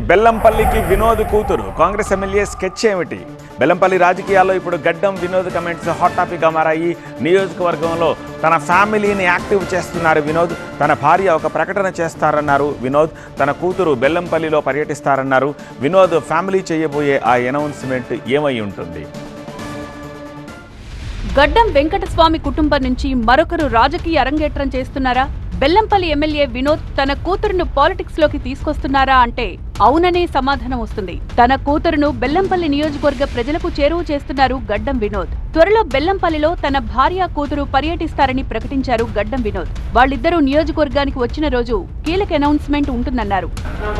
బెల్లంపల్లికి వినోద్ కూతురు. Congress MLA sketch ఏమిటి? బెల్లంపల్లి రాజకీయాల్లో ఇప్పుడు గడ్డం వినోద్ కమెంట్స్ హాట్ టాపిక్గా మారాయి. నియోజకవర్గంలో తన ఫ్యామిలీని యాక్టివ్ చేస్తున్నారు వినోద్. తన భార్య ఒక ప్రకటన చేస్తారన్నారు వినోద్. తన కూతురు బెల్లంపల్లిలో పర్యటిస్తారన్నారు వినోద్. ఫ్యామిలీ చేయబోయే ఆ అనౌన్స్మెంట్ ఏమై ఉంటుంది? గడ్డం వెంకటస్వామి కుటుంబం నుంచి మరొకరు రాజకీయ అరంగేట్రం చేస్తున్నారా? బెల్లంపల్లి ఎమ్మెల్యే వినోద్ తన కూతురును పాలిటిక్స్లోకి తీసుకొస్తున్నారా అంటే అవుననే సమాధానం వస్తుంది. తన కూతురును బెల్లంపల్లి నియోజకవర్గ ప్రజలకు చేరువ చేస్తున్నారు గడ్డం వినోద్. త్వరలో బెల్లంపల్లిలో తన భార్య కూతురు పర్యటిస్తారని ప్రకటించారు గడ్డం వినోద్. వాళ్ళిద్దరూ నియోజకవర్గానికి వచ్చిన రోజు కీలక అనౌన్స్మెంట్ ఉంటుందన్నారు. నా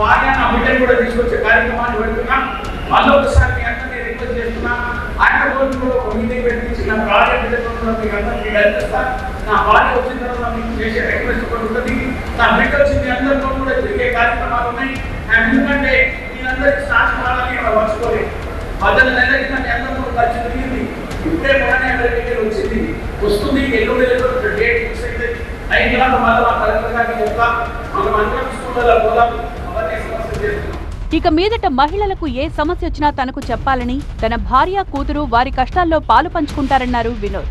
భార్య నా మీకు అందరికీ నా భార్య వచ్చిన తర్వాత మీకు చేసే రిక్వెస్ట్ కూడా ఉంటుంది. నా బిడ్డ వచ్చింది మీ అందరితో కూడా జరిగే కార్యక్రమాలు ఉన్నాయి. అండ్ ఎందుకంటే మీరందరికీ సాక్షి మర్చిపోలేదు. పద్దెనిమిది నెలల కింద అందరితో తిరిగింది. ఇప్పుడే మొన్ననే దగ్గర వచ్చింది. వస్తుంది ఎల్లుండి ఎల్లుండి డేట్ ఫిక్స్ అయితే. అయిన తర్వాత మళ్ళీ మా తల్లిదండ్రులు చెప్తాం మనం అందరం స్కూళ్ళలో పోదాం. ఇక మీదట మహిళలకు ఏ సమస్య వచ్చినా తనకు చెప్పాలని తన భార్య కూతురు వారి కష్టాల్లో పాలు పంచుకుంటారన్నారు వినోద్.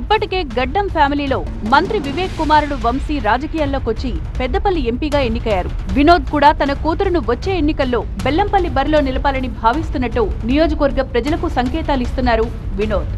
ఇప్పటికే గడ్డం ఫ్యామిలీలో మంత్రి వివేక్ కుమారుడు వంశీ రాజకీయాల్లోకొచ్చి పెద్దపల్లి ఎంపీగా ఎన్నికయ్యారు. వినోద్ కూడా తన కూతురును వచ్చే ఎన్నికల్లో బెల్లంపల్లి బరిలో నిలపాలని భావిస్తున్నట్టు నియోజకవర్గ ప్రజలకు సంకేతాలిస్తున్నారు వినోద్.